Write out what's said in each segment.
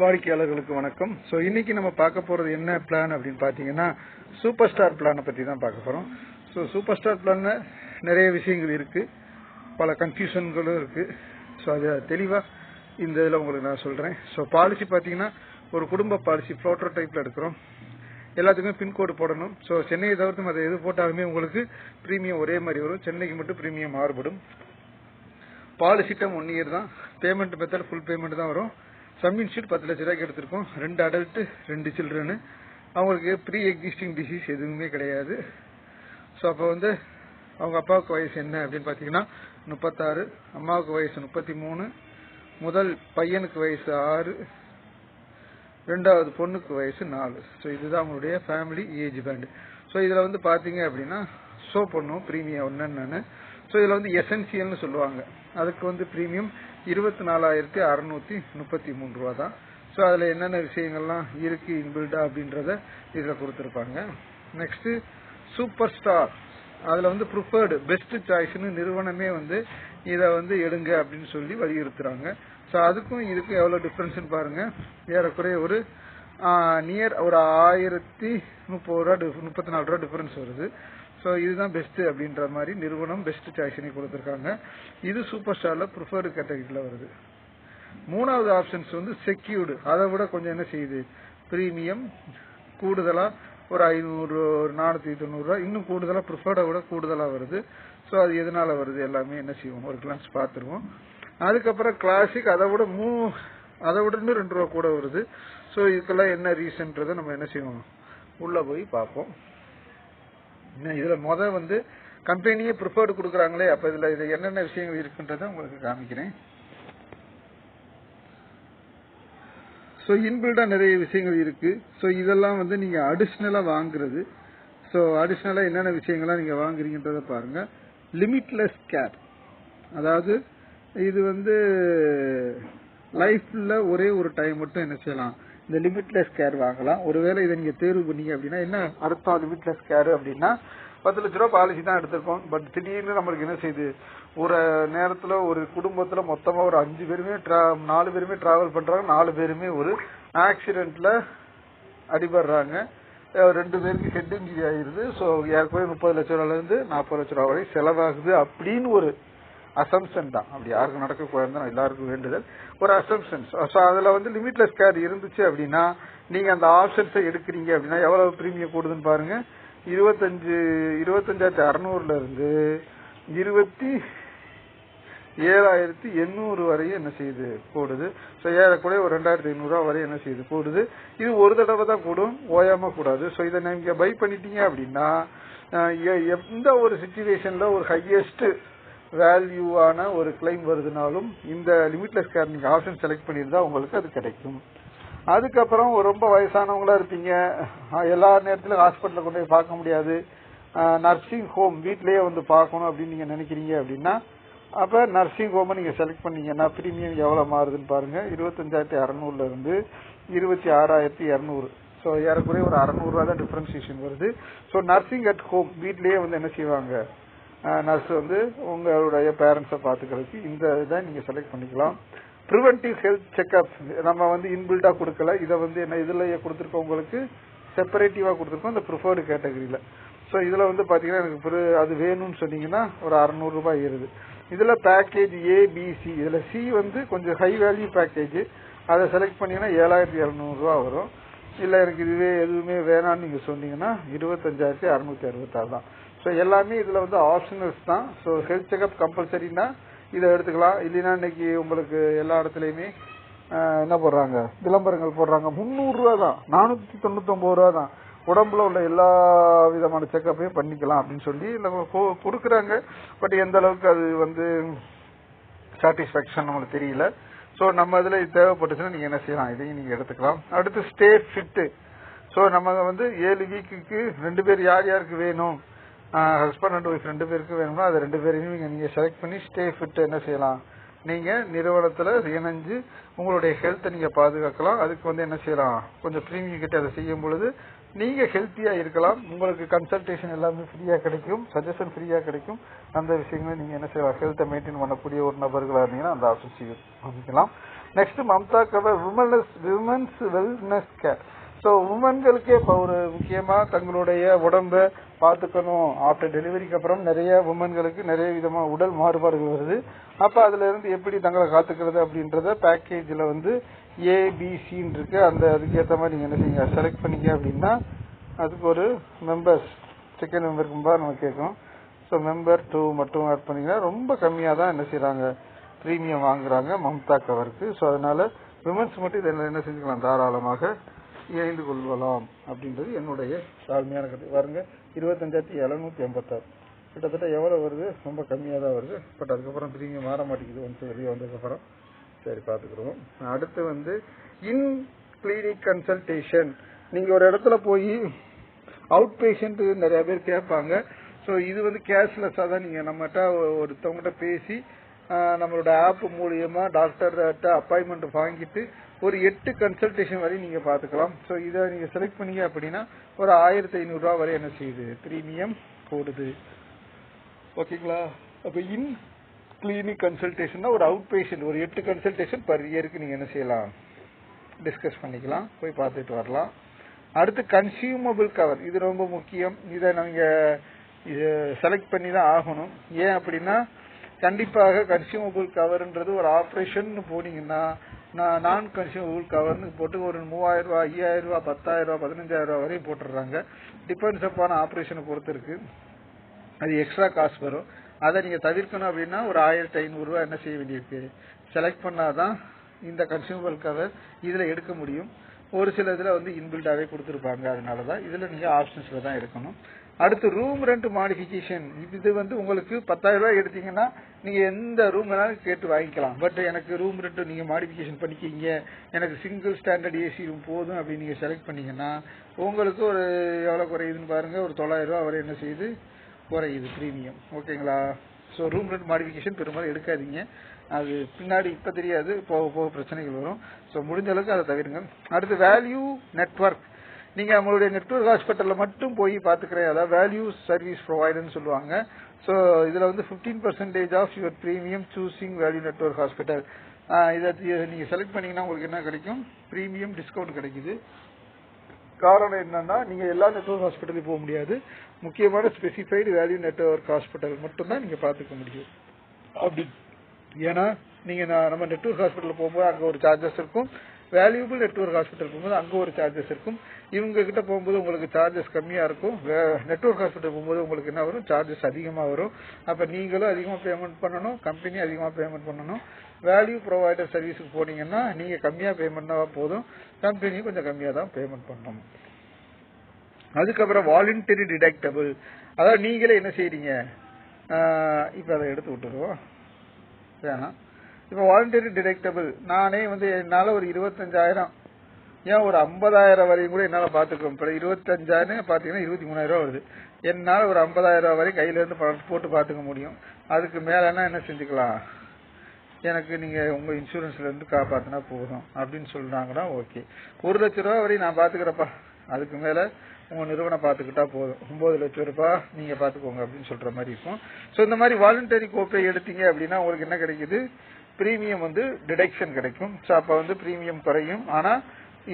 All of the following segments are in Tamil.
வாடிக்கையாளர்களுக்கு வணக்கம். ஸோ இன்னைக்கு நம்ம பார்க்க போறது என்ன பிளான் அப்படின்னு பார்த்தீங்கன்னா சூப்பர் ஸ்டார் பிளானை பற்றி தான் பார்க்க போறோம். ஸோ சூப்பர் ஸ்டார் பிளான்ல நிறைய விஷயங்கள் இருக்கு. பல கன்ஃபியூஷன்களும் இருக்கு. ஸோ அது தெளிவாக இந்த இதில் உங்களுக்கு நான் சொல்றேன். ஸோ பாலிசி பார்த்தீங்கன்னா ஒரு குடும்ப பாலிசி ஃப்ளோட்டர் டைப்ல எடுக்கிறோம். எல்லாத்துக்குமே பின்கோடு போடணும். ஸோ சென்னையை தவிர்த்து மற்ற எது போட்டாலுமே உங்களுக்கு ப்ரீமியம் ஒரே மாதிரி வரும். சென்னைக்கு மட்டும் ப்ரீமியம் மாறுபடும். பாலிசி டம் ஒன் இயர் தான். பேமெண்ட் மெத்தட் ஃபுல் பேமெண்ட் தான் வரும். சம்மின் ஷீட் பத்து லட்ச ரூபாய்க்கு எடுத்திருக்கோம். ரெண்டு அடல்ட் ரெண்டு சில்ட்ரனு அவங்களுக்கு ப்ரீ எக்ஸிஸ்டிங் டிசீஸ் எதுவுமே கிடையாது. ஸோ அப்போ வந்து அவங்க அப்பாவுக்கு வயசு என்ன அப்படின்னு பார்த்தீங்கன்னா முப்பத்தாறு அம்மாவுக்கு வயசு முப்பத்தி மூணு முதல் பையனுக்கு வயசு ஆறு ரெண்டாவது பொண்ணுக்கு வயசு நாலு. ஸோ இதுதான் அவங்களுடைய ஃபேமிலி ஏஜ் பேண்டு ஸோ இதில் வந்து பார்த்தீங்க அப்படின்னா ஷோ பண்ணும் ப்ரீமியம் என்னென்னு ஸோ இதில் வந்து எசென்சியல்னு சொல்லுவாங்க. அதுக்கு வந்து ப்ரீமியம் இருபத்தி நாலாயிரத்தி அறுநூத்தி முப்பத்தி மூணு ரூபா தான் ஸோ அதில் என்னென்ன விஷயங்கள்லாம் இருக்கு இன்பில்டா அப்படின்றத இதில் கொடுத்துருப்பாங்க. நெக்ஸ்ட் சூப்பர் ஸ்டார் அதில் வந்து ப்ரிஃபர்டு பெஸ்ட் சாய்ஸ்னு நிறுவனமே வந்து இதை வந்து எடுங்க அப்படின்னு சொல்லி வலியுறுத்துறாங்க. ஸோ அதுக்கும் இதுக்கும் எவ்வளோ டிஃப்ரென்ஸ்னு பாருங்க. ஏறக்குறைய ஒரு நியர் ஒரு ஆயிரத்தி முப்பது ரூபா முப்பத்தி நாலு ரூபா டிஃபரன்ஸ் வருது. ஸோ இதுதான் பெஸ்ட் அப்படின்ற மாதிரி நிறுவனம் பெஸ்ட் சாய்ஸ்னே கொடுத்துருக்காங்க. இது சூப்பர் ஸ்டார்ல ப்ரிஃபர்டு கேட்டகரியில் வருது. மூணாவது ஆப்ஷன்ஸ் வந்து செக்யூர்டு அதை விட கொஞ்சம் என்ன செய்யுது? ப்ரீமியம் கூடுதலாக ஒரு ஐநூறு ஒரு நானூற்றி தொண்ணூறுரூவா இன்னும் கூடுதலாக ப்ரிஃபர்டை விட கூடுதலாக வருது. ஸோ அது எதனால் வருது? எல்லாமே என்ன செய்வோம்? ஒரு கிளாஸ் பார்த்துருவோம். அதுக்கப்புறம் கிளாசிக் அதை விட மூ அதை விட இன்னும் ரெண்டு ரூபா கூட வருது. ஸோ இதுக்கெல்லாம் என்ன ரீசன்றதை நம்ம என்ன செய்வோம்? உள்ளே போய் பார்ப்போம். இதுல முத வந்து கம்பெனியே ப்ரிஃபர்டு கொடுக்குறாங்களே அப்ப இதுல இது என்னென்ன விஷயங்கள் இருக்குன்றத உங்களுக்கு காமிக்கிறேன். ஸோ இன்பில்டா நிறைய விஷயங்கள் இருக்கு. ஸோ இதெல்லாம் வந்து நீங்க அடிஷ்னலா வாங்குறது. ஸோ அடிஷ்னலா என்னென்ன விஷயங்கள்லாம் நீங்க வாங்குறீங்கன்றத பாருங்க. லிமிட்லெஸ் கேர் அதாவது இது வந்து லைஃப்ல ஒரே ஒரு டைம் மட்டும் என்ன செய்யலாம்? இந்த லிமிட்லெஸ் கேர் வாங்கலாம். ஒருவேளை இதை நீங்க தேர்வு பண்ணீங்க அப்படின்னா என்ன அர்த்தம் லிமிட்லெஸ் கேர் அப்படின்னா பத்து லட்ச ரூபா பாலிசி தான் எடுத்திருக்கோம். பட் திடீர்னு நம்மளுக்கு என்ன செய்யுது ஒரு நேரத்துல ஒரு குடும்பத்துல மொத்தமா ஒரு அஞ்சு பேருமே நாலு பேருமே டிராவல் பண்றாங்க. நாலு பேருமே ஒரு ஆக்சிடென்ட்ல அடிபடுறாங்க. ரெண்டு பேருக்கு ஹெட் இன்ஜுரி ஆயிருது ஸோ ஏற்கனவே முப்பது லட்ச ரூபாலேருந்து நாற்பது லட்ச ரூபா வரை செலவாகுது அப்படின்னு ஒரு அசம்ஷன் தான். அப்படி யாருக்கும் நடக்கக்கூடாது எல்லாருக்கும் வேண்டுதல். ஒரு அசம்ஷன் ஸோ அதில் வந்து லிமிட்லெஸ் கேர் இருந்துச்சு அப்படின்னா நீங்கள் அந்த ஆப்ஷன்ஸை எடுக்கிறீங்க அப்படின்னா எவ்வளவு ப்ரீமியம் கூடுதுன்னு பாருங்க. இருபத்தஞ்சு இருபத்தஞ்சாயிரத்தி அறுநூறுல இருந்து இருபத்தி ஏழாயிரத்தி எண்ணூறு வரையும் என்ன செய்யுது? கூடுது ஸோ ஏறக்குறைய ஒரு ரெண்டாயிரத்தி ஐநூறு வரையும் வரை என்ன செய்யுது? கூடுது இது ஒரு தடவை தான் கூடும் ஓயாம கூடாது. ஸோ இதை நீங்க பை பண்ணிட்டீங்க அப்படின்னா எந்த ஒரு சுச்சுவேஷன்ல ஒரு ஹையஸ்ட் வேல்யூவான ஒரு கிளைம் வருதுனாலும் இந்த லிமிட்லெஸ் கேர் நீங்கள் ஆப்ஷன் செலக்ட் பண்ணியிருந்தா உங்களுக்கு அது கிடைக்கும். அதுக்கப்புறம் ரொம்ப வயசானவங்களா இருப்பீங்க. எல்லா நேரத்திலும் ஹாஸ்பிட்டலில் கொண்டு போய் பார்க்க முடியாது. நர்சிங் ஹோம் வீட்லேயே வந்து பார்க்கணும் அப்படின்னு நீங்கள் நினைக்கிறீங்க அப்படின்னா அப்போ நர்சிங் ஹோமை நீங்கள் செலக்ட் பண்ணீங்கன்னா ப்ரீமியம் எவ்வளோ மாறுதுன்னு பாருங்கள் இருபத்தஞ்சாயிரத்தி அறநூறுலேருந்து இருபத்தி ஆறாயிரத்தி இரநூறு ஸோ ஏறக்குறைய ஒரு அறநூறுவா தான் டிஃபரன்சியேஷன் வருது. ஸோ நர்சிங் அட் ஹோம் வீட்லேயே வந்து என்ன செய்வாங்க? நர்ஸ் வந்து உங்களுடைய பேரண்ட்ஸை பார்த்துக்கிறதுக்கு இந்த இதை நீங்கள் செலக்ட் பண்ணிக்கலாம். ப்ரிவென்டிவ் ஹெல்த் செக்அப் நம்ம வந்து இன்பில்டாக கொடுக்கல. இதை வந்து என்ன இதுலயே கொடுத்துருக்கோம் உங்களுக்கு. செப்பரேட்டிவாக கொடுத்துருக்கோம் இந்த ப்ரிஃபர்டு கேட்டகரியில் ஸோ இதில் வந்து பார்த்தீங்கன்னா எனக்கு அது வேணும்னு சொன்னீங்கன்னா ஒரு அறநூறுரூபா ஏறுது. இதில் பேக்கேஜ் ஏபிசி இதில் சி வந்து கொஞ்சம் ஹை வேல்யூ பேக்கேஜ் அதை செலக்ட் பண்ணீங்கன்னா ஏழாயிரத்தி இரநூறுவா வரும். இல்லை எனக்கு இதுவே எதுவுமே வேணாம்னு நீங்கள் சொன்னீங்கன்னா இருபத்தஞ்சாயிரத்தி அறுநூத்தி அறுபத்தாறு தான். ஸோ எல்லாமே இதில் வந்து ஆப்ஷனல்ஸ் தான். ஸோ ஹெல்த் செக்அப் கம்பல்சரினா இதை எடுத்துக்கலாம். இல்லைன்னா இன்னைக்கு உங்களுக்கு எல்லா இடத்துலையுமே என்ன போடுறாங்க? விளம்பரங்கள் போடுறாங்க. முந்நூறுரூவா தான். நானூற்றி தொண்ணூத்தொம்பது ரூபா தான். உடம்புல உள்ள எல்லா விதமான செக்கப்பையும் பண்ணிக்கலாம் அப்படின்னு சொல்லி கொடுக்குறாங்க. பட் எந்த அளவுக்கு அது வந்து சாட்டிஸ்பாக்சன் நம்மளுக்கு தெரியல. ஸோ நம்ம இதில் தேவைப்பட்டுச்சுன்னா நீங்கள் என்ன செய்யலாம்? இதையும் நீங்கள் எடுத்துக்கலாம். அடுத்து ஸ்டே ஃபிட்டு ஸோ நம்ம வந்து ஏழு வீக்குக்கு ரெண்டு பேர் யார் யாருக்கு வேணும்? ஹஸ்பண்ட் அண்ட் ஒய்ஃப் ரெண்டு பேருக்கும் வேணும்னா அது ரெண்டு பேரையும் நீங்க நீங்கள் செலக்ட் பண்ணி ஸ்டே ஃபிட் என்ன செய்யலாம்? நீங்க நிறுவனத்துல இணைஞ்சு உங்களுடைய ஹெல்த்தை நீங்க பாதுகாக்கலாம். அதுக்கு வந்து என்ன செய்யலாம்? கொஞ்சம் பிரீமியம் கிட்ட அதை செய்யும் பொழுது நீங்க ஹெல்த்தியா இருக்கலாம். உங்களுக்கு கன்சல்டேஷன் எல்லாமே ஃப்ரீயா கிடைக்கும். சஜஷன் ஃப்ரீயா கிடைக்கும். அந்த விஷயங்களை நீங்க என்ன செய்யலாம்? ஹெல்த்தை மெயின்டைன் பண்ணக்கூடிய ஒரு நபர்களா இருந்தீங்கன்னா அந்த ஆப்ஷன்ஸ் பண்ணிக்கலாம் next Mamta cover women's women's wellness care so உமன்களுக்கே இப்போ ஒரு முக்கியமா தங்களுடைய உடம்ப பார்த்துக்கணும். ஆஃப்டர் டெலிவரிக்கு அப்புறம் நிறைய உமன்களுக்கு நிறைய விதமாக உடல் மாறுபாடுகள் வருது. அப்ப அதுல இருந்து எப்படி தங்களை காத்துக்கிறது அப்படின்றத பேக்கேஜ்ல வந்து ஏபிசின்னு இருக்கு. அந்த அதுக்கேற்ற மாதிரி நீங்க என்ன செய்யுங்க? செலக்ட் பண்ணீங்க அப்படின்னா அதுக்கு ஒரு மெம்பர்ஸ் செகண்ட் மெம்பருக்கு கும்பா நம்ம கேட்கும் ஸோ மெம்பர் டூ மட்டும் ஆட் பண்ணீங்கன்னா ரொம்ப கம்மியாக தான் என்ன செய்கிறாங்க ப்ரீமியம் வாங்குறாங்க மம்தா கவருக்கு ஸோ அதனால விமன்ஸ் மட்டும் இதில் என்ன செஞ்சுக்கலாம்? தாராளமாக இணைந்து கொள்ளலாம் அப்படின்றது என்னுடைய தாழ்மையான கருத்து. பாருங்க இருபத்தஞ்சாயிரத்தி எழுநூத்தி எண்பத்தாறு. கிட்டத்தட்ட எவ்வளோ வருது? ரொம்ப கம்மியாக தான் வருது. பட் அதுக்கப்புறம் திரும்பி மாற மாட்டேங்குது. ஒன்ஸ் வெளியே வந்ததுக்கப்புறம் சரி பார்த்துக்குறோம். அடுத்து வந்து இன் கிளினிக் கன்சல்டேஷன் நீங்கள் ஒரு இடத்துல போய் அவுட் பேஷண்ட் நிறைய பேர் கேட்பாங்க. ஸோ இது வந்து கேஷ்லெஸ்ஸாக தான் நீங்கள் நம்மகிட்ட ஒருத்தவங்ககிட்ட பேசி நம்மளோட ஆப் மூலியமா டாக்டர்கிட்ட அப்பாயின்மெண்ட் வாங்கிட்டு ஒரு எட்டு கன்சல்டேஷன் வரை நீங்க பார்த்துக்கலாம். ஸோ இதை நீங்க செலக்ட் பண்ணீங்க அப்படின்னா ஒரு ஆயிரத்தி ஐநூறுரூவா வரை என்ன செய்யுது? ப்ரீமியம் போடுது. ஓகேங்களா அப்போ இன் கிளினிக் கன்சல்டேஷன்னா ஒரு அவுட் பேஷண்ட் ஒரு எட்டு கன்சல்டேஷன் பர் இயருக்கு நீங்க என்ன செய்யலாம்? டிஸ்கஸ் பண்ணிக்கலாம். போய் பார்த்துட்டு வரலாம். அடுத்து கன்சியூமபிள் கவர் இது ரொம்ப முக்கியம். இதை நீங்க இது செலக்ட் பண்ணி தான் ஆகணும். ஏன் அப்படின்னா கண்டிப்பாக கன்சியூமபிள் கவர்ன்றது ஒரு ஆப்ரேஷன் போனீங்கன்னா நான் நான் கன்சியூமபிள் கவர்னு போட்டு ஒரு மூவாயிரம் ரூபா ஐயாயிரம் ரூபா பத்தாயிரம் ரூபா பதினஞ்சாயிரம் ரூபா வரையும் போட்டுடுறாங்க. டிபெண்ட்ஸ் அப்பான ஆப்ரேஷனை பொறுத்து இருக்கு. அது எக்ஸ்ட்ரா காசு வரும். அதை நீங்க தவிர்க்கணும் அப்படின்னா ஒரு ஆயிரத்தி ஐநூறுரூவா என்ன செய்ய வேண்டியிருக்கு? செலக்ட் பண்ணாதான் இந்த கன்சியூமபிள் கவர் இதுல எடுக்க முடியும். ஒரு சில இதில் வந்து இன்பில்டாகவே கொடுத்துருப்பாங்க. அதனால தான் இதில் நீங்கள் ஆப்ஷன்ஸில் தான் எடுக்கணும். அடுத்து ரூம் ரெண்ட் மாடிஃபிகேஷன் இது வந்து உங்களுக்கு பத்தாயிரம் ரூபாய் எடுத்தீங்கன்னா நீங்க எந்த ரூம் வேணாலும் கேட்டு வாங்கிக்கலாம். பட் எனக்கு ரூம் ரெண்ட் நீங்க மாடிஃபிகேஷன் பண்ணிக்கிங்க. எனக்கு சிங்கிள் ஸ்டாண்டர்ட் ஏசி ரூம் போதும் அப்படின்னு நீங்க செலக்ட் பண்ணீங்கன்னா உங்களுக்கு ஒரு எவ்வளவு குறையுதுன்னு பாருங்க. ஒரு தொள்ளாயிரம் ரூபாய் வரை என்ன செய்யுது? குறையுது ப்ரீமியம் ஓகேங்களா ஸோ ரூம் ரெண்ட் மாடிஃபிகேஷன் பெரும்பாலும் எடுக்காதீங்க. அது பின்னாடி இப்போ தெரியாது. போக போக பிரச்சனைகள் வரும். ஸோ முடிஞ்ச அளவுக்கு அதை தவிருங்க. அடுத்து வேல்யூ நெட்வொர்க் நீங்க நம்மளுடைய நெட்வொர்க் ஹாஸ்பிட்டல்ல மட்டும் போய் பாத்துக்கிறேன். அதாவது வேல்யூ சர்வீஸ் ப்ரொவைடர்னு சொல்லுவாங்க. ஸோ இதுல வந்து 15% percentage off your premium choosing value network hospital இதை நீங்க செலக்ட் பண்ணீங்கன்னா உங்களுக்கு என்ன கிடைக்கும்? ப்ரீமியம் டிஸ்கவுண்ட் கிடைக்குது. காரணம் என்னன்னா நீங்க எல்லா நெட்வொர்க் ஹாஸ்பிட்டலையும் போக முடியாது. முக்கியமான ஸ்பெசிஃபைடு வேல்யூ நெட்வொர்க் ஹாஸ்பிட்டல் மட்டும் தான் நீங்க பாத்துக்க முடியும். அப்படி. ஏன்னா நீங்க நம்ம நெட்வொர்க் ஹாஸ்பிட்டல் போகும்போது அங்க ஒரு சார்ஜஸ் இருக்கும். வேல்யூபிள் நெட்வொர்க் ஹாஸ்பிட்டல் போகும்போது அங்கே ஒரு சார்ஜஸ் இருக்கும். இவங்க கிட்ட போகும்போது உங்களுக்கு சார்ஜஸ் கம்மியாக இருக்கும். நெட்ஒர்க் ஹாஸ்பிட்டல் போகும்போது உங்களுக்கு என்ன வரும்? சார்ஜஸ் அதிகமாக வரும். அப்போ நீங்களும் அதிகமாக பேமெண்ட் பண்ணணும் கம்பெனி அதிகமாக பேமெண்ட் பண்ணணும். வேல்யூ ப்ரொவைடர் சர்வீஸுக்கு போனீங்கன்னா நீங்கள் கம்மியாக பேமெண்ட் போதும். கம்பெனி கொஞ்சம் கம்மியாக தான் பேமெண்ட் பண்ணணும் அதுக்கப்புறம் வாலண்டரி டிடக்டபிள் அதாவது நீங்களே என்ன செய்றீங்க? இப்போ அதை எடுத்து விட்டுருவோம். வேணாம். இப்போ வாலண்டரி டிடக்டபிள் நானே வந்து என்னால ஒரு இருபத்தஞ்சாயிரம். ஏன் ஒரு ஐம்பதாயிரம் வரையும் கூட என்னால பாத்துக்க இப்போ இருபத்தஞ்சாயிரம் பாத்தீங்கன்னா இருபத்தி மூணாயிரம் ரூபா வருது. என்னால ஒரு ஐம்பதாயிரம் ரூபாய் வரை கையில இருந்து பணம் போட்டு பாத்துக்க முடியும். அதுக்கு மேலன்னா என்ன செஞ்சுக்கலாம்? எனக்கு நீங்க உங்க இன்சூரன்ஸ்ல இருந்து காப்பாத்தினா போதும். அப்படின்னு சொல்றாங்கன்னா ஓகே ஒரு லட்ச ரூபா வரையும் நான் பாத்துக்கிறப்பா அதுக்கு மேல உங்க நிறுவனம் பாத்துக்கிட்டா போதும். ஒன்பது லட்சம் ரூபாய் நீங்க பாத்துக்கோங்க அப்படின்னு சொல்ற மாதிரி இருக்கும். சோ இந்த மாதிரி வாலண்டரி கோப்பை எடுத்தீங்க அப்படின்னா உங்களுக்கு என்ன கிடைக்குது? பிரீமியம் வந்து டிடக்ஷன் கிடைக்கும். ஸோ அப்போ வந்து பிரீமியம் குறையும். ஆனால்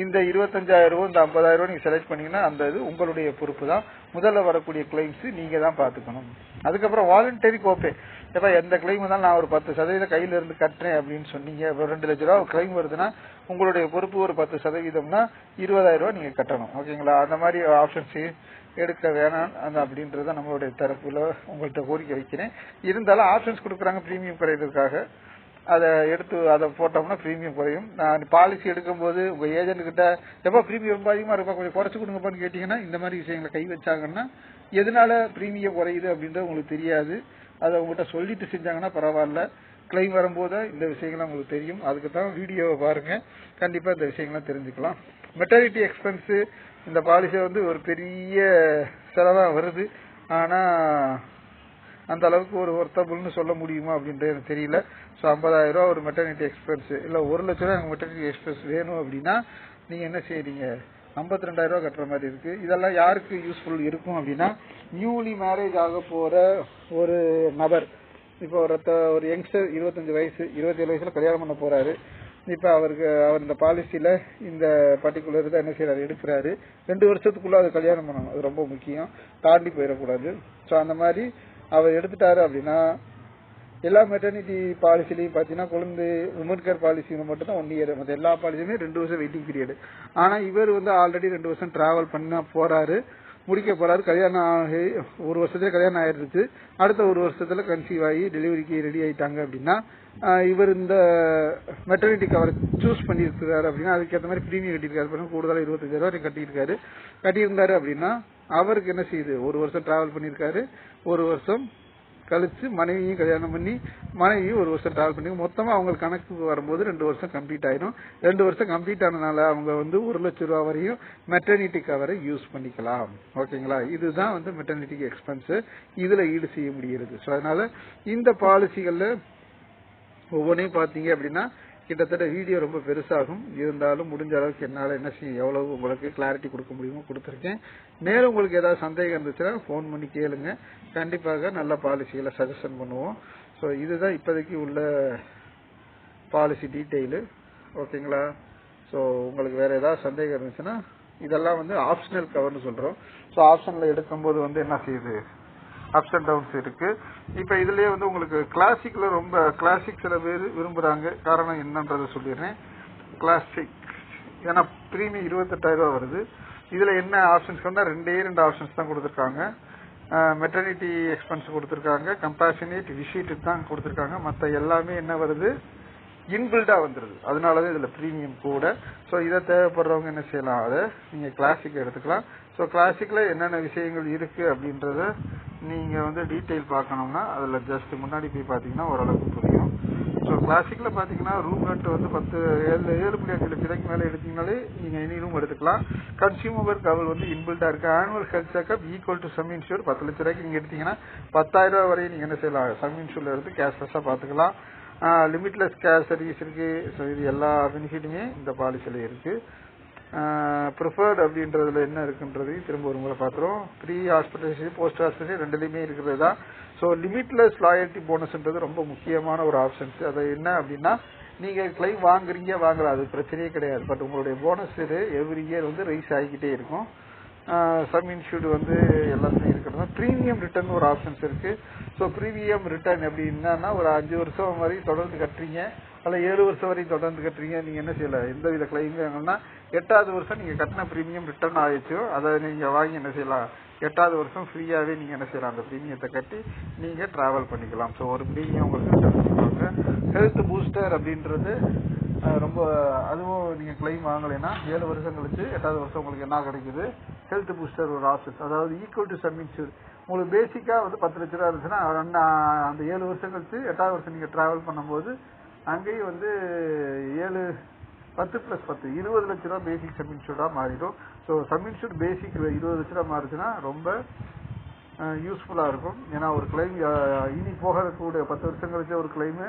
இந்த இருபத்தஞ்சாயிரம் ரூபா இந்த ஐம்பதாயிரம் ரூபா நீங்க செலக்ட் பண்ணீங்கன்னா அந்த இது உங்களுடைய பொறுப்பு தான். முதல்ல வரக்கூடிய கிளைம்ஸ் நீங்க தான் பாத்துக்கணும் அதுக்கப்புறம் வாலண்டரி கோப்பே ஏப்பா எந்த கிளைம் தான் நான் ஒரு பத்து சதவீதம் கையில இருந்து கட்டுறேன் அப்படின்னு சொன்னீங்க. ஒரு ரெண்டு லட்ச ரூபா கிளைம் வருதுன்னா உங்களுடைய பொறுப்பு ஒரு பத்து சதவீதம்னா இருபதாயிரம் ரூபா நீங்க கட்டணும். ஓகேங்களா? அந்த மாதிரி ஆப்ஷன்ஸ் எடுக்க வேணாம். அந்த அப்படின்றத நம்மளுடைய தரப்புல உங்கள்கிட்ட கோரிக்கை வைக்கிறேன். இருந்தாலும் ஆப்ஷன்ஸ் கொடுக்குறாங்க பிரீமியம் குறையிறதுக்காக. அதை எடுத்து அதை போட்டோம்னா ப்ரீமியம் குறையும். நான் பாலிசி எடுக்கும்போது உங்க ஏஜென்ட் கிட்ட எப்போ ப்ரீமியம் ரொம்ப அதிகமா இருக்கும் கொஞ்சம் குறைச்சு கொடுங்கப்பான்னு கேட்டீங்கன்னா இந்த மாதிரி விஷயங்களை கை வச்சாங்கன்னா எதனால ப்ரீமியம் குறையுது அப்படின்றது உங்களுக்கு தெரியாது. அதை உங்கள்கிட்ட சொல்லிட்டு செஞ்சாங்கன்னா பரவாயில்ல. கிளைம் வரும்போது இந்த விஷயங்கள்லாம் உங்களுக்கு தெரியும். அதுக்கு தான் வீடியோவை பாருங்க. கண்டிப்பா இந்த விஷயங்கள்லாம் தெரிஞ்சுக்கலாம். மெட்டர்னிட்டி எக்ஸ்பென்ஸ் இந்த பாலிசி வந்து ஒரு பெரிய செலவா வருது. ஆனா அந்த அளவுக்கு ஒரு ஒர்த்தபுள்னு சொல்ல முடியுமா அப்படின்றது எனக்கு தெரியல. ஸோ ஐம்பதாயிரம் ரூபா ஒரு மெட்டர்னிட்டி எக்ஸ்பென்ஸ் இல்லை ஒரு லட்ச ரூபா எனக்கு மெட்டர்னிட்டி எக்ஸ்பென்ஸ் வேணும் அப்படின்னா நீங்கள் என்ன செய்றீங்க? ஐம்பத்தி ரெண்டாயிரம் ரூபா கட்டுற மாதிரி இருக்கு. இதெல்லாம் யாருக்கு யூஸ்ஃபுல் இருக்கும் அப்படின்னா நியூலி மேரேஜ் ஆக போற ஒரு நபர். இப்போ ஒருத்த ஒரு யங்ஸ்டர் இருபத்தஞ்சு வயசு இருபத்தேழு வயசுல கல்யாணம் பண்ண போறாரு. இப்ப அவருக்கு அவர் இந்த பாலிசியில இந்த பர்டிகுலர் தான் என்ன செய்யறாரு எடுக்கிறாரு. ரெண்டு வருஷத்துக்குள்ள அது கல்யாணம் பண்ணணும். அது ரொம்ப முக்கியம். தாண்டி போயிடக்கூடாது. ஸோ அந்த மாதிரி அவர் எடுத்துட்டாரு அப்படின்னா எல்லா மெட்டர்னிட்டி பாலிசிலையும் பாத்தீங்கன்னா குழந்தை உமன் கேர் பாலிசியில மட்டும் தான் ஒன் இயர் மற்ற எல்லா பாலிசியுமே ரெண்டு வருஷம் வெயிட்டிங் பீரியட் ஆனா இவர் வந்து ஆல்ரெடி ரெண்டு வருஷம் டிராவல் பண்ண போறாரு முடிக்க போறாரு. கல்யாணம் ஆகி ஒரு வருஷத்துல கல்யாணம் ஆயிருச்சு. அடுத்த ஒரு வருஷத்துல கன்சீவ் ஆகி டெலிவரிக்கு ரெடி ஆயிட்டாங்க அப்படின்னா இவர் இந்த மெட்டர்னிட்டி கவர் சூஸ் பண்ணியிருக்கிறாரு அப்படின்னா அதுக்கேற்ற மாதிரி பிரீமியம் கட்டியிருக்காரு. கூடுதலாக இருபத்தஞ்சாயிரம் ரூபாய் கட்டியிருக்காரு. கட்டியிருந்தாரு அப்படின்னா அவருக்கு என்ன செய்யுது ஒரு வருஷம் டிராவல் பண்ணியிருக்காரு. ஒரு வருஷம் கழிச்சு மனைவியும் கல்யாணம் பண்ணி மனைவியும் ஒரு வருஷம் டிராவல் பண்ணி மொத்தமா அவங்களுக்கு கணக்கு வரும்போது ரெண்டு வருஷம் கம்ப்ளீட் ஆயிடும் ரெண்டு வருஷம் கம்ப்ளீட் ஆனதுனால அவங்க வந்து ஒரு லட்சம் ரூபா வரையும் மெட்டர்னிட்டி கவரை யூஸ் பண்ணிக்கலாம். ஓகேங்களா இதுதான் வந்து மெட்டர்னிட்டி எக்ஸ்பென்ஸ் இதுல ஈடு செய்ய முடிகிறது. ஸோ அதனால இந்த பாலிசிகள்ல ஒவ்வொன்றையும் பார்த்தீங்க அப்படின்னா கிட்டத்தட்ட வீடியோ ரொம்ப பெருசாகும். இருந்தாலும் முடிஞ்ச அளவுக்கு என்னால் என்ன செய்ய எவ்வளவு உங்களுக்கு கிளாரிட்டி கொடுக்க முடியுமோ கொடுத்துருக்கேன். மேலும் உங்களுக்கு ஏதாவது சந்தேகம் இருந்துச்சுன்னா ஃபோன் பண்ணி கேளுங்க. கண்டிப்பாக நல்ல பாலிசிகளை சஜஷன் பண்ணுவோம். ஸோ இதுதான் இப்போதைக்கு உள்ள பாலிசி டீட்டெயிலு ஓகேங்களா ஸோ உங்களுக்கு வேற ஏதாவது சந்தேகம் இருந்துச்சுன்னா இதெல்லாம் வந்து ஆப்ஷனல் கவர்னு சொல்கிறோம் ஸோ ஆப்ஷனில் எடுக்கும்போது வந்து என்ன செய்யுது? அப்ஸ் அண்ட் டவுன்ஸ் இருக்கு. இப்போ இதுலயே வந்து உங்களுக்கு கிளாசிக்ல ரொம்ப கிளாசிக் சில பேர் விரும்புறாங்க. காரணம் என்னன்றதை சொல்லிடுறேன். கிளாசிக் ஏன்னா பிரீமியம் இருபத்தெட்டாயிரம் ரூபா வருது. இதுல என்ன ஆப்ஷன்ஸ் சொன்னா ரெண்டே ரெண்டு ஆப்ஷன்ஸ் தான் கொடுத்துருக்காங்க. மெட்டர்னிட்டி எக்ஸ்பென்ஸ் கொடுத்துருக்காங்க. கம்பேஷனேட் விசிட் தான் கொடுத்துருக்காங்க. மற்ற எல்லாமே என்ன வருது? இன்பில்டா வந்துருது. அதனாலதான் இதுல ப்ரீமியம் கூட. சோ இதை தேவைப்படுறவங்க என்ன செய்யலாம்? அதை நீங்க கிளாசிக் எடுத்துக்கலாம். சோ கிளாசிக்ல என்னென்ன விஷயங்கள் இருக்கு அப்படின்றத நீங்க வந்து டீட்டெயில் பார்க்கணும்னா அதுல ஜஸ்ட் முன்னாடி போய் பாத்தீங்கன்னா ஓரளவுக்கு புரியும். ஸோ கிளாசிக்கில் பார்த்தீங்கன்னா ரூம் ரெண்ட் வந்து பத்து ஏழு ஏழு புள்ளி அஞ்சு லட்சம் ரூபாய்க்கு எடுத்தீங்கனாலே நீங்கள் எனி ரூம் எடுத்துக்கலாம். கன்சியூமர் கவல் வந்து இன்பில்டாக இருக்குது annual health checkup equal to sum insured பத்து லட்ச ரூபாய்க்கு நீங்கள் எடுத்தீங்கன்னா பத்தாயிரம் ரூபாய் வரையும் நீங்கள் என்ன செய்யலாம்? சம் இன்சூரில் இருந்து கேஷ்லெஸ்ஸாக பார்த்துக்கலாம். லிமிட்லெஸ் கேஷ் சர்வீஸ் இருக்குது ஸோ இது எல்லா பெனிஃபிட்டுமே இந்த பாலிசியில இருக்குது ப்ரிஃபர்ட் அப்படின்றதுல என்ன இருக்குன்றதையும் திரும்ப ஒரு முறை பார்த்துரும் ப்ரீ ஹாஸ்பிட்டலைசேஷன் போஸ்ட் ஹாஸ்பிட்டல் ரெண்டுலேயுமே இருக்கிறது தான். ஸோ லிமிட்லெஸ் லாயல்ட்டி போனஸ்ன்றது ரொம்ப முக்கியமான ஒரு ஆப்ஷன்ஸ் அது என்ன அப்படின்னா நீங்கள் கிளைம் வாங்குறீங்க வாங்குற அது பிரச்சனையே கிடையாது. பட் உங்களுடைய போனஸ் இது எவ்ரி இயர் வந்து ரைஸ் ஆகிக்கிட்டே இருக்கும். சம் இன்சூர்டு வந்து எல்லாத்துலயும் இருக்கிறது ப்ரீமியம் ரிட்டர்ன் ஒரு ஆப்ஷன்ஸ் இருக்கு. ஸோ ப்ரீமியம் ரிட்டர்ன் எப்படி என்னன்னா ஒரு அஞ்சு வருஷம் வரையும் தொடர்ந்து கட்டுறீங்க. அல்ல ஏழு வருஷம் வரையும் தொடர்ந்து கட்டுறீங்க. நீங்க என்ன செய்யல? எந்த வித கிளைம் வாங்கினா எட்டாவது வருஷம் நீங்க கட்டின ப்ரீமியம் ரிட்டர்ன் ஆயிடுச்சோ. அதை நீங்க வாங்கி என்ன செய்யலாம்? எட்டாவது வருஷம் ஃப்ரீயாவே நீங்க என்ன செய்யலாம்? அந்த ப்ரீமியத்தை கட்டி நீங்க டிராவல் பண்ணிக்கலாம். ஸோ ஒரு ப்ரீமியம் உங்களுக்கு ஹெல்த் பூஸ்டர் அப்படின்றது ரொம்ப அதுவும் நீங்க கிளைம் வாங்கலைன்னா ஏழு வருஷம் கழிச்சு எட்டாவது வருஷம் உங்களுக்கு என்ன கிடைக்குது? ஹெல்த் பூஸ்டர் ஒரு ஆப்ஷன் அதாவது ஈக்குவல் டு சம் இன்சூர் உங்களுக்கு பேசிக்கா வந்து பத்து லட்ச ரூபா இருந்துச்சுன்னா ரெண்டு, அந்த ஏழு வருஷம் கழிச்சு எட்டாவது வருஷம் நீங்க டிராவல் பண்ணும்போது அங்கேயும் வந்து ஏழு பத்து பிளஸ் பத்து இருபது லட்ச ரூபா பேசிக் சம் இன்சூர்டா மாறிடும். ஸோ சம் இன்சூர்ட் பேசிக் இருபது லட்ச ரூபா மாறுச்சுன்னா ரொம்ப யூஸ்ஃபுல்லா இருக்கும். ஏன்னா ஒரு கிளைம் இனி போகக்கூடிய பத்து வருஷம் கழிச்சு ஒரு கிளைமு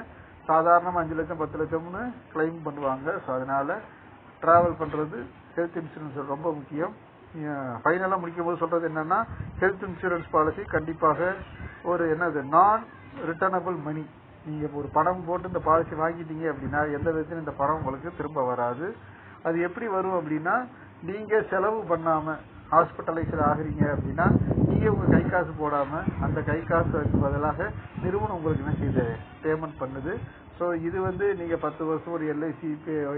சாதாரணமாக அஞ்சு லட்சம் பத்து லட்சம்னு கிளைம் பண்ணுவாங்க. ஸோ அதனால் ட்ராவல் பண்ணுறது ஹெல்த் இன்சூரன்ஸ் ரொம்ப முக்கியம். ஃபைனலாக முடிக்கும் போது சொல்கிறது என்னென்னா ஹெல்த் இன்சூரன்ஸ் பாலிசி கண்டிப்பாக ஒரு என்னது நான் ரிட்டர்னபிள் மணி நீங்கள் ஒரு பணம் போட்டு இந்த பாலிசி வாங்கிட்டீங்க அப்படின்னா எந்த விதத்திலும் இந்த பணம் உங்களுக்கு திரும்ப வராது. அது எப்படி வரும் அப்படின்னா நீங்கள் செலவு பண்ணாமல் ஹாஸ்பிட்டலைசர் ஆகுறீங்க அப்படின்னா நீங்கள் உங்கள் கை காசு போடாமல் அந்த கை காசுக்கு பதிலாக நிறுவனம் உங்களுக்கு என்ன செய்யுது பேமெண்ட் பண்ணுது. ஸோ இது வந்து நீங்கள் பத்து வருஷம் ஒரு எல்ஐசி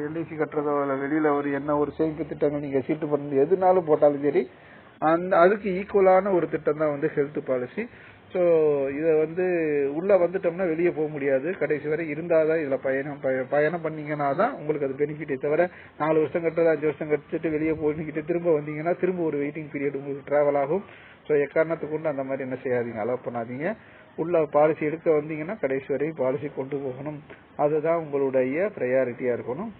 எல்ஐசி கட்டுறதோ இல்லை வெளியில் ஒரு என்ன ஒரு சேமிப்பு திட்டங்கள் நீங்கள் சீட்டு பண்ணது எதுனாலும் போட்டாலும் சரி அந்த அதுக்கு ஈக்குவலான ஒரு திட்டம் தான் வந்து ஹெல்த் பாலிசி ஸோ இதை வந்து உள்ள வந்துட்டோம்னா வெளியே போக முடியாது. கடைசி வரை இருந்தாதான் இதில் பயணம் பயணம் பண்ணீங்கன்னா தான் உங்களுக்கு அது பெனிஃபிட்டே தவிர நாலு வருஷம் கட்டுறது அஞ்சு வருஷம் கட்டிட்டு வெளியே போய்கிட்டு திரும்ப வந்தீங்கன்னா திரும்ப ஒரு வெயிட்டிங் பீரியட் உங்களுக்கு ட்ராவல் ஆகும். ஸோ எக்காரணத்துக்கு கொண்டு அந்த மாதிரி என்ன செய்யாதீங்க அலோவ் பண்ணாதீங்க. உள்ள பாலிசி எடுக்க வந்தீங்கன்னா கடைசி வரை பாலிசி கொண்டு போகணும். அதுதான் உங்களுடைய ப்ரையாரிட்டியாக இருக்கணும்.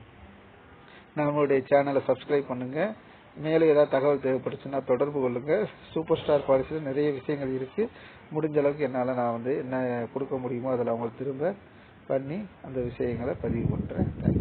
நம்மளுடைய சேனலை சப்ஸ்கிரைப் பண்ணுங்கள் மேலும் ஏதாவது தகவல் தேவைப்பட்டுச்சுன்னா தொடர்பு கொள்ளுங்க. சூப்பர் ஸ்டார் பாலிசியில் நிறைய விஷயங்கள் இருக்கு. முடிஞ்ச அளவுக்கு என்னால் நான் வந்து என்ன கொடுக்க முடியுமோ அதில் அவங்களுக்கு திரும்ப பண்ணி அந்த விஷயங்களை பதிவு பண்ணுறேன் தேங்க்யூ.